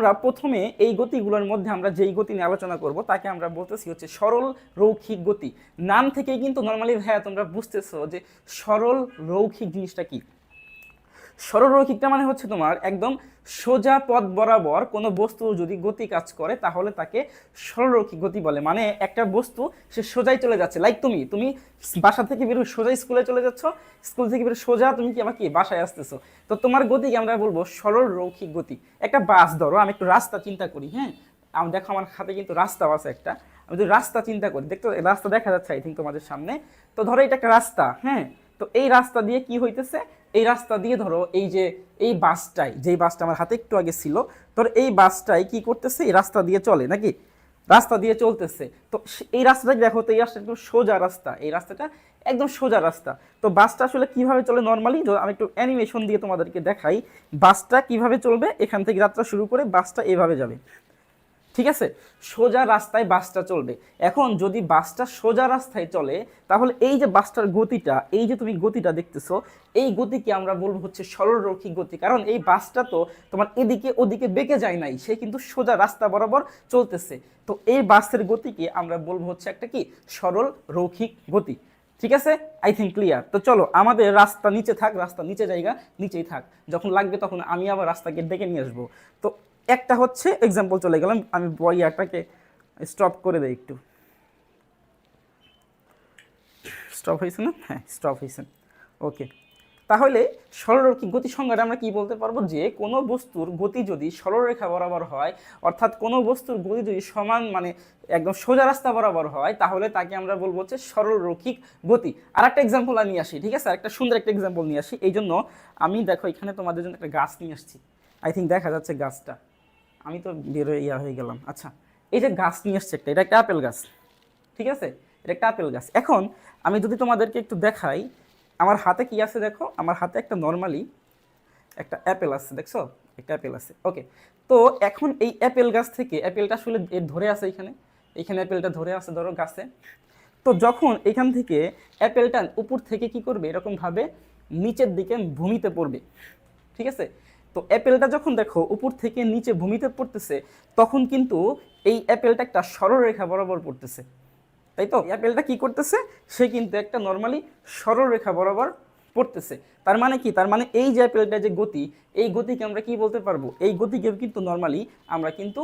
আমরা প্রথমে এই গতিগুলোর মধ্যে আমরা যেই গতি নিয়ে আলোচনা করব, তাকে আমরা বলতেছি হচ্ছে সরল রৌখিক গতি। নাম থেকেই কিন্তু নর্মালি ভাইয়া তোমরা বুঝতেছো যে সরল রৌখিক জিনিসটা কি? সরল রৈখিকটা মানে হচ্ছে তোমার একদম সোজা পথ বরাবর কোনো বস্তু যদি গতি কাজ করে, তাহলে তাকে সরলরৈখিক গতি বলে। মানে একটা বস্তু, সে সোজাই চলে যাচ্ছে। লাইক তুমি তুমি বাসা থেকে বেরো সোজা স্কুলে চলে যাচ্ছ স্কুল থেকে বেরো সোজা তুমি কি আমার কি বাসায় আসতেছো? তো তোমার গতিকে আমরা বলব সরল রৌখিক গতি। একটা বাস ধরো, আমি একটু রাস্তা চিন্তা করি হ্যাঁ? আমি, দেখো আমার হাতে কিন্তু রাস্তাও আছে একটা। আমি যদি রাস্তা চিন্তা করি, দেখতো, রাস্তা দেখা যাচ্ছে আই থিঙ্ক তোমাদের সামনে। তো ধরো এটা একটা রাস্তা হ্যাঁ? তো এই রাস্তা দিয়ে কি হইতেছে? এই রাস্তা দিয়ে ধরো এই যে, এই বাসটাই, যেই বাসটা আমার হাতে একটু আগে ছিল তোর এই বাসটাই কি করতেছে? এই রাস্তা দিয়ে চলে নাকি? রাস্তা দিয়ে চলতেছে। তো এই রাস্তাটা দেখো তো, এই রাস্তাটা একদম সোজা রাস্তা। এই রাস্তাটা একদম সোজা রাস্তা। তো বাসটা আসলে কীভাবে চলে নর্মালি আমি একটু অ্যানিমেশন দিয়ে তোমাদেরকে দেখাই। বাসটা কীভাবে চলবে? এখান থেকে যাত্রা শুরু করে বাসটা এভাবে যাবে। ঠিক আছে? সোজা রাস্তায় বাসটা চলবে। এখন যদি বাসটা সোজা রাস্তায় চলে, তাহলে এই যে বাসটার গতিটা, এই যে তুমি গতিটা দেখতেছো, এই গতিকে আমরা বলব হচ্ছে সরলরৈখিক গতি। কারণ এই বাসটা তো তোমার এদিকে ওদিকে বেঁকে যায় নাই, সে কিন্তু সোজা রাস্তা বরাবর চলতেছে। তো এই বাসের গতিকে আমরা বলব হচ্ছে একটা কি? সরল রৈখিক গতি। ঠিক আছে? আই থিঙ্ক ক্লিয়ার তো চলো, আমাদের রাস্তা নিচে থাক, রাস্তা নিচে জায়গা নিচেই থাক। যখন লাগবে তখন আমি আবার রাস্তাকে ডেকে নিয়ে আসব। তো একটা হচ্ছে এক্সাম্পল চলে গেলাম আমি বইয়াটাকে স্টপ করে দেয় একটু। স্টপ হয়েছে না? হ্যাঁ স্টপ হয়েছে। ওকে তাহলে সরলরৈখিক গতি সংজ্ঞাটা আমরা কি বলতে পারব? যে কোনো বস্তুর গতি যদি সরলরেখা বরাবর হয়, অর্থাৎ কোনো বস্তুর গতি যদি সমান মানে একদম সোজা রাস্তা বরাবর হয়, তাহলে তাকে আমরা বলব হচ্ছে সরলরৈখিক গতি। আর একটা এক্সাম্পল আমি আসি, ঠিক আছে? একটা সুন্দর একটা এক্সাম্পল নিয়ে আসি। এই জন্য আমি দেখো এখানে তোমাদের জন্য একটা গাছ নিয়ে আসছি। আই থিঙ্ক দেখা যাচ্ছে গাছটা। আমি তো বেরোয় ইয়া হয়ে গেলাম। আচ্ছা এই যে গাছ নিয়ে আসছে একটা, এটা একটা আপেল গাছ, ঠিক আছে? এটা একটা আপেল গাছ। এখন আমি যদি তোমাদেরকে একটু দেখাই, আমার হাতে কি আছে দেখো? আমার হাতে একটা নর্মালি একটা অ্যাপেল আছে, দেখছ? একটা অ্যাপেল আছে। ওকে তো এখন এই অ্যাপেল গাছ থেকে অ্যাপেলটা আসলে ধরে আছে এখানে। এখানে অ্যাপেলটা ধরে আছে, ধরো গাছে। তো যখন এখান থেকে অ্যাপেলটা উপর থেকে কি করবে? এরকমভাবে নিচের দিকে ভূমিতে পড়বে, ঠিক আছে? তো অ্যাপেলটা যখন দেখো উপর থেকে নিচে ভূমিতে পড়তেছে, তখন কিন্তু এই অ্যাপেলটা একটা সরলরেখা বরাবর পড়তেছে। তাই তো? অ্যাপেলটা কি করতেছে? সে কিন্তু একটা নর্মালি সরলরেখা বরাবর পড়তেছে। তার মানে কি? তার মানে এই যে অ্যাপেলটা যে গতি, এই গতিকে আমরা কি বলতে পারব? এই গতিকে কিন্তু নর্মালি আমরা কিন্তু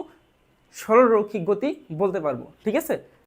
সরলরৈখিক গতি বলতে পারব। ঠিক আছে?